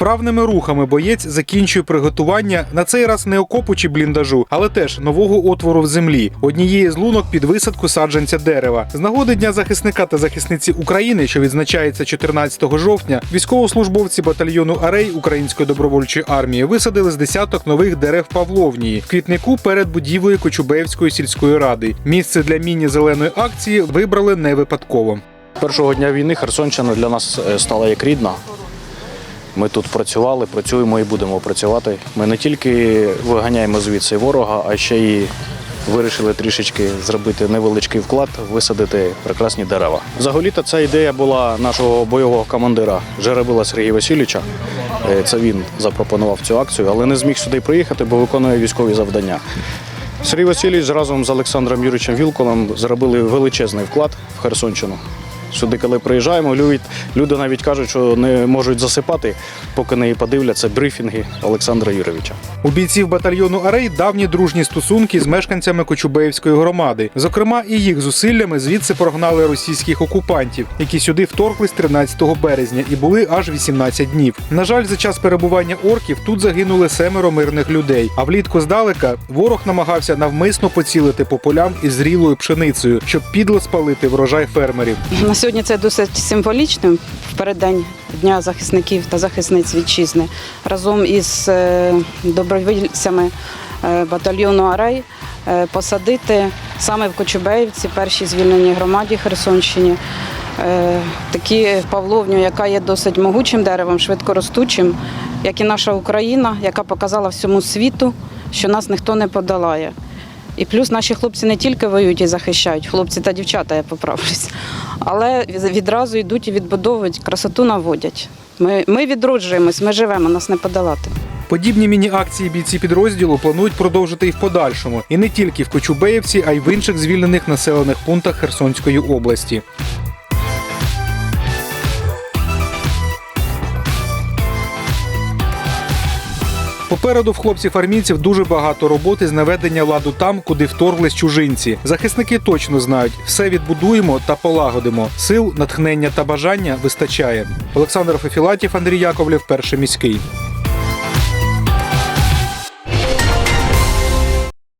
Вправними рухами боєць закінчує приготування на цей раз не окопу чи бліндажу, але теж нового отвору в землі, однієї з лунок під висадку саджанця дерева. З нагоди Дня захисника та захисниці України, що відзначається 14 жовтня, військовослужбовці батальйону Арей Української добровольчої армії висадили з десяток нових дерев Павловнії в квітнику перед будівлею Кочубеївської сільської ради. Місце для міні-зеленої акції вибрали не випадково. Першого дня війни Херсонщина для нас е, стала як рідна. Ми тут працювали, працюємо і будемо працювати. Ми не тільки виганяємо звідси ворога, а ще й вирішили трішечки зробити невеличкий вклад, висадити прекрасні дерева. Взагалі-то ця ідея була нашого бойового командира Жеребила Сергія Васильовича. Е, Це він запропонував цю акцію, але не зміг сюди приїхати, бо виконує військові завдання. Сергій Васильович разом з Олександром Юрійовичем Вілколом зробили величезний вклад в Херсонщину. Сюди, коли приїжджаємо, люди, люди навіть кажуть, що не можуть засипати, поки не подивляться брифінги Олександра Юрійовича. У бійців батальйону Арей давні дружні стосунки з мешканцями Кочубеївської громади. Зокрема, і їх зусиллями звідси прогнали російських окупантів, які сюди вторглись 13 березня і були аж 18 днів. На жаль, за час перебування орків тут загинули семеро мирних людей. А влітку здалека ворог намагався навмисно поцілити по полям із зрілою пшеницею, щоб підло спалити врожай фермерів. Сьогодні це досить символічним переддень Дня захисників та захисниць вітчизни разом із е, добровольцями е, батальйону Арей е, посадити саме в Кочубеївці, першій звільненій громаді Херсонщині. Такі павловню, яка є досить могучим деревом, швидкоростучим, як і наша Україна, яка показала всьому світу, що нас ніхто не подолає. І плюс наші хлопці не тільки воюють і захищають, хлопці та дівчата, я поправлюсь, але відразу йдуть і відбудовують, красоту наводять. Ми, ми відроджуємось, ми живемо, нас не подолати. Подібні міні-акції бійці підрозділу планують продовжити і в подальшому, і не тільки в Кочубеївці, а й в інших звільнених населених пунктах Херсонської області. Попереду в хлопців армійців дуже багато роботи з наведення ладу там, куди вторглись чужинці. Захисники точно знають, все відбудуємо та полагодимо. Сил, натхнення та бажання вистачає. Олександр Фефілатів, Андрій Яковлєв, перший міський.